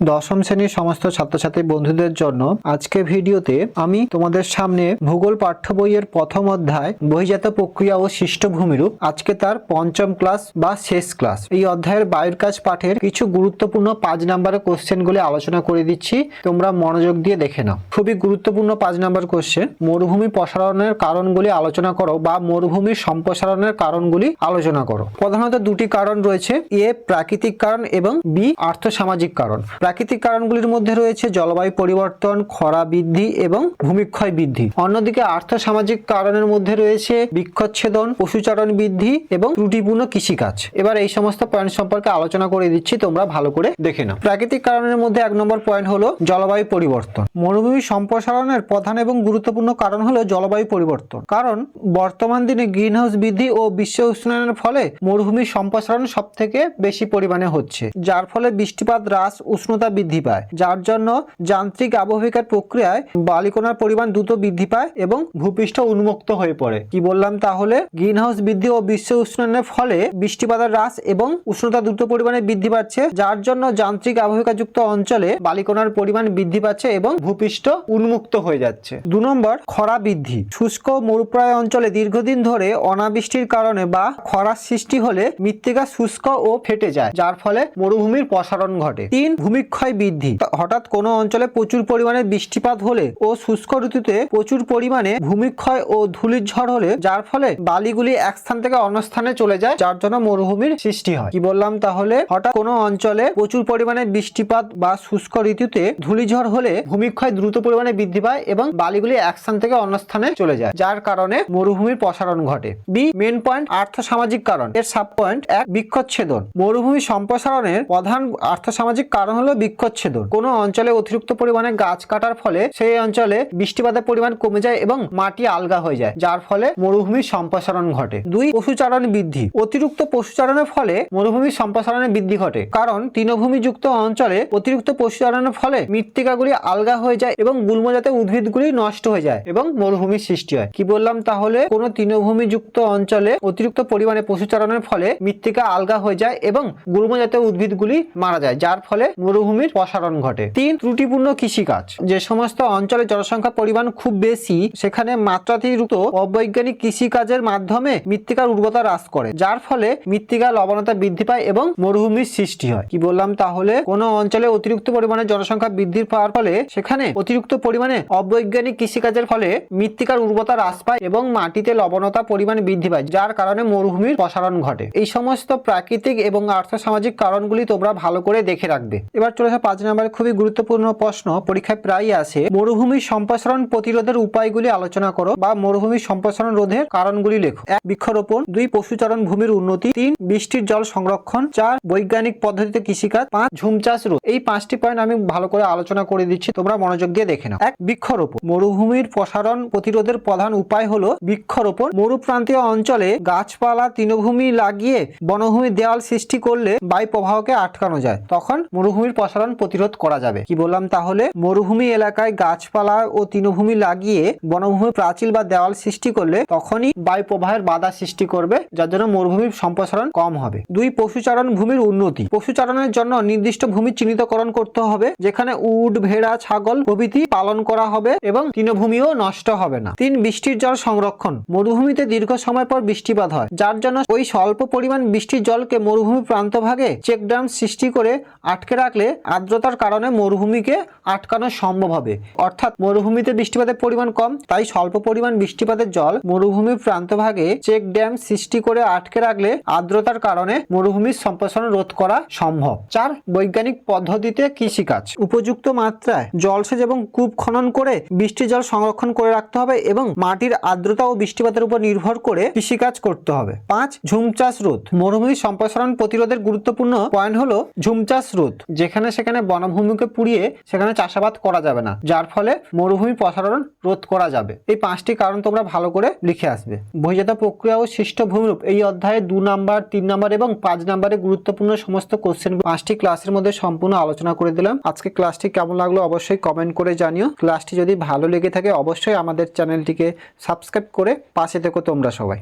দশম শ্রেণির সমস্ত ছাত্রছাত্রী বন্ধুদের জন্য আজকে ভিডিওতে আমি তোমাদের সামনে ভূগোল পাঠ্য বইয়ের প্রথম অধ্যায় বহিজাত প্রক্রিয়া ও সৃষ্ট ভূমিরূপ আজকে তার পঞ্চম ক্লাস বা শেষ ক্লাস। এই অধ্যায়ের বায়ুর কাজ পাঠের কিছু গুরুত্বপূর্ণ পাঁচ নম্বরের কোশ্চেনগুলি আলোচনা করে দিচ্ছি, তোমরা মনোযোগ দিয়ে দেখে নাও। খুবই গুরুত্বপূর্ণ পাঁচ নম্বর কোশ্চেন মরুভূমি প্রসারণের কারণগুলি আলোচনা করো বা মরুভূমির সম্প্রসারণের কারণগুলি আলোচনা করো। প্রধানত দুটি কারণ রয়েছে, এ প্রাকৃতিক কারণ এবং বি আর্থসামাজিক কারণ। প্রাকৃতিক কারণগুলির মধ্যে রয়েছে জলবায়ু পরিবর্তন, খরা বৃদ্ধি এবং ভূমিক্ষয় বৃদ্ধি। অন্যদিকে আর্থসামাজিক কারণের মধ্যে রয়েছে বৃক্ষচ্ছেদন, পশুচারণ বৃদ্ধি এবং ত্রুটিপূর্ণ কৃষিকাজ। এবার এই সমস্ত পয়েন্ট সম্পর্কে আলোচনা করে দিচ্ছি, তোমরা ভালো করে দেখে নাও। প্রাকৃতিক কারণের মধ্যে এক নম্বর পয়েন্ট হলো জলবায়ু পরিবর্তন। মরুভূমি সম্প্রসারণের প্রধান এবং গুরুত্বপূর্ণ কারণ হলো জলবায়ু পরিবর্তন। কারণ বর্তমান দিনে গ্রিনহাউস বৃদ্ধি ও বিশ্ব উষ্ণায়নের ফলে মরুভূমির সম্প্রসারণ সব থেকে বেশি পরিমাণে হচ্ছে, যার ফলে বৃষ্টিপাত হ্রাস উষ্ণতা বৃদ্ধি পায়, যার জন্য যান্ত্রিক আবহবিকার প্রক্রিয়ায় বালিকণার পরিমাণ দ্রুত বৃদ্ধি পায় এবং ভূপৃষ্ঠ উন্মুক্ত হয়ে পড়ে। কি বললাম তাহলে? গ্রিনহাউস বৃদ্ধি ও বিশ্ব উষ্ণায়নের ফলে বৃষ্টিপাতের হ্রাস এবং উষ্ণতা দ্রুত পরিমাণে বৃদ্ধি পাচ্ছে, যার জন্য যান্ত্রিক আবহবিকাযুক্ত অঞ্চলে বালিকণার পরিমাণ বৃদ্ধি পাচ্ছে এবং ভূপৃষ্ঠ উন্মুক্ত হয়ে যাচ্ছে। দু নম্বর, খরা বৃদ্ধি। শুষ্ক মরুপ্রায় অঞ্চলে দীর্ঘদিন ধরে অনাবৃষ্টির কারণে বা খরার সৃষ্টি হলে মৃত্তিকা শুষ্ক ও ফেটে যায়, যার ফলে মরুভূমির প্রসারণ ঘটে। তিন ভূমিক্ষয় বৃদ্ধি। হঠাৎ কোনো অঞ্চলে প্রচুর পরিমাণে বৃষ্টিপাত হলে ও শুষ্ক ঋতুতে প্রচুর পরিমাণে ভূমিক্ষয় ও ধূলির ঝড় হলে, যার ফলে বালিগুলি এক স্থান থেকে অন্য স্থানে চলে যায়, যার জন্য মরুভূমির সৃষ্টি হয়। কি বললাম তাহলে? হঠাৎ কোনো অঞ্চলে প্রচুর পরিমাণে বৃষ্টিপাত বা শুষ্ক ঋতুতে ধূলিঝড় হলে ভূমিক্ষয় দ্রুত পরিমাণে বৃদ্ধি পায় এবং বালিগুলি এক স্থান থেকে অন্য স্থানে চলে যায়, যার কারণে মরুভূমির প্রসারণ ঘটে। বি মেন পয়েন্ট আর্থ সামাজিক কারণ। এর সাব পয়েন্ট এক বৃক্ষচ্ছেদন মরুভূমি সম্প্রসারণের প্রধান আর্থ সামাজিক কারণ হলো বৃক্ষচ্ছেদন। কোনো অঞ্চলে অতিরিক্ত পরিমাণে গাছ কাটার ফলে সেই অঞ্চলে বৃষ্টিপাতের পরিমাণ কমে যায় এবং মাটি আলগা হয়ে যায়, যার ফলে মরুভূমির সম্প্রসারণ ঘটে। দুই, পশুচারণ বৃদ্ধি। অতিরিক্ত পশুচারণের ফলে মরুভূমির সম্প্রসারণে বৃদ্ধি ঘটে, কারণ তৃণভূমি যুক্ত অঞ্চলে অতিরিক্ত পশুচারণের ফলে মৃত্তিকাগুলি আলগা হয়ে যায় এবং গুল্মজাতীয় উদ্ভিদগুলি নষ্ট হয়ে যায় এবং মরুভূমির সৃষ্টি হয়। কি বললাম তাহলে? কোনো তৃণভূমি যুক্ত অঞ্চলে অতিরিক্ত পরিমাণে পশুচারণের ফলে মৃত্তিকা আলগা হয়ে যায় এবং গুল্মজাতীয় উদ্ভিদগুলি মারা যায়, যার ফলে মরুভূমির প্রসারণ ঘটে। তিন, ত্রুটিপূর্ণ কৃষিকাজ। যে সমস্ত অঞ্চলে জনসংখ্যা পরিমাণ খুব বেশি, সেখানে মাত্রাতিরিক্ত অবৈজ্ঞানিক কৃষিকাজের মাধ্যমে মৃত্তিকার উর্বরতা হ্রাস করে, যার ফলে মৃত্তিকার লবণতা বৃদ্ধি পায় এবং মরুভূমির সৃষ্টি হয়। কি বললাম তাহলে? কোন অঞ্চলে অতিরিক্ত পরিমাণে জনসংখ্যা বৃদ্ধি পাওয়ার ফলে সেখানে অতিরিক্ত পরিমাণে অবৈজ্ঞানিক কৃষিকাজের ফলে মৃত্তিকার উর্বরতা হ্রাস পায় এবং মাটিতে লবণতা পরিমাণ বৃদ্ধি পায়, যার কারণে মরুভূমির প্রসারণ ঘটে। এই সমস্ত প্রাকৃতিক এবং আর্থসামাজিক কারণগুলি তোমরা ভালো করে দেখে রাখবে। এবার চলে আসা পাঁচ নম্বরের খুবই গুরুত্বপূর্ণ প্রশ্ন। পরীক্ষায় প্রায়ই আসে মরুভূমির সম্প্রসারণ প্রতিরোধের উপায়গুলি আলোচনা করো বা মরুভূমির সম্প্রসারণ রোধের কারণগুলি লেখো। এক, বৃক্ষরোপণ। দুই, পশুচারণ ভূমির উন্নতি। তিন, বৃষ্টির জল সংরক্ষণ। চার, বৈজ্ঞানিক পদ্ধতিতে কৃষিকাজ। পাঁচ, ঝুম চাষ রোধ। এই পাঁচটি পয়েন্ট আমি ভালো করে আলোচনা করে দিচ্ছি, তোমরা মনোযোগ দিয়ে দেখে নাও। এক, বৃক্ষরোপণ। মরুভূমির প্রসারণ প্রতিরোধের প্রধান উপায় হলো বৃক্ষরোপণ। মরুপ্রান্তীয় অঞ্চলে গাছপালা, তৃণভূমি লাগিয়ে বনভূমি দেওয়াল সৃষ্টি করলে বায়ু প্রবাহকে আটকানো যায়। তখন মরুভূমির প্রসারণ প্রতিরোধ করা যাবে। কি বললাম তাহলে? মরুভূমি এলাকায় গাছপালা ও তৃণভূমি লাগিয়ে বনভূমি প্রাচীর বা দেওয়াল সৃষ্টি করলে তখনই বায়ু প্রবাহের বাধা সৃষ্টি করবে, যার জন্য মরুভূমির সম্প্রসারণ কম হবে। দুই পশুচারণ ভূমির উন্নতি। পশুচারণের জন্য নির্দিষ্ট ভূমি চিহ্নিতকরণ করতে হবে, যেখানে উট, ভেড়া, ছাগল প্রভৃতি পালন করা হবে এবং তৃণভূমিও নষ্ট হবে না। তিন, বৃষ্টির জল সংরক্ষণ। মরুভূমিতে দীর্ঘ সময় পর বৃষ্টিপাত হয়, যার জন্য ওই স্বল্প পরিমাণ বৃষ্টির জলকে মরুভূমি প্রান্তভাগে চেক ড্যাম সৃষ্টি করে আটকে রাখলে আর্দ্রতার কারণে মরুভূমিকে আটকানো সম্ভব হবে। অর্থাৎ মরুভূমিতে বৃষ্টিপাতের পরিমাণ কম, তাই স্বল্প পরিমাণ বৃষ্টিপাতের জল মরুভূমির প্রান্তভাগে চেক ড্যাম সৃষ্টি করে আটকে রাখলে আর্দ্রতার কারণে মরুভূমির সম্প্রসারণ রোধ করা সম্ভব। চার, বৈজ্ঞানিক পদ্ধতিতে কৃষিকাজ। উপযুক্ত মাত্রায় জলসেচ এবং কূপ খনন করে বৃষ্টির জল সংরক্ষণ করে রাখতে হবে এবং মাটির আর্দ্রতা ও বৃষ্টিপাতের উপর নির্ভর করে কৃষিকাজ করতে হবে। পাঁচ ঝুম চাষ রোধ। মরুভূমির সম্প্রসারণ প্রতিরোধের গুরুত্বপূর্ণ পয়েন্ট হলো ঝুম চাষ রোধ, যেখানে সেখানে বনভূমিকে পুড়িয়ে সেখানে চাষাবাদ করা যাবে না, যার ফলে মরুভূমি প্রসারণ রোধ করা যাবে। এই পাঁচটি কারণ তোমরা ভালো করে লিখে আসবে। বহিজাত প্রক্রিয়া ও সৃষ্ট ভূমিরূপ এই অধ্যায়ে দু নাম্বার, তিন নাম্বার এবং পাঁচ নাম্বারে গুরুত্বপূর্ণ সমস্ত কোশ্চেন পাঁচটি ক্লাসের মধ্যে সম্পূর্ণ আলোচনা করে দিলাম। আজকে ক্লাসটি কেমন লাগল অবশ্যই কমেন্ট করে জানিও। ক্লাসটি যদি ভালো লেগে থাকে অবশ্যই আমাদের চ্যানেলটিকে সাবস্ক্রাইব করে পাশে থেকো তোমরা সবাই।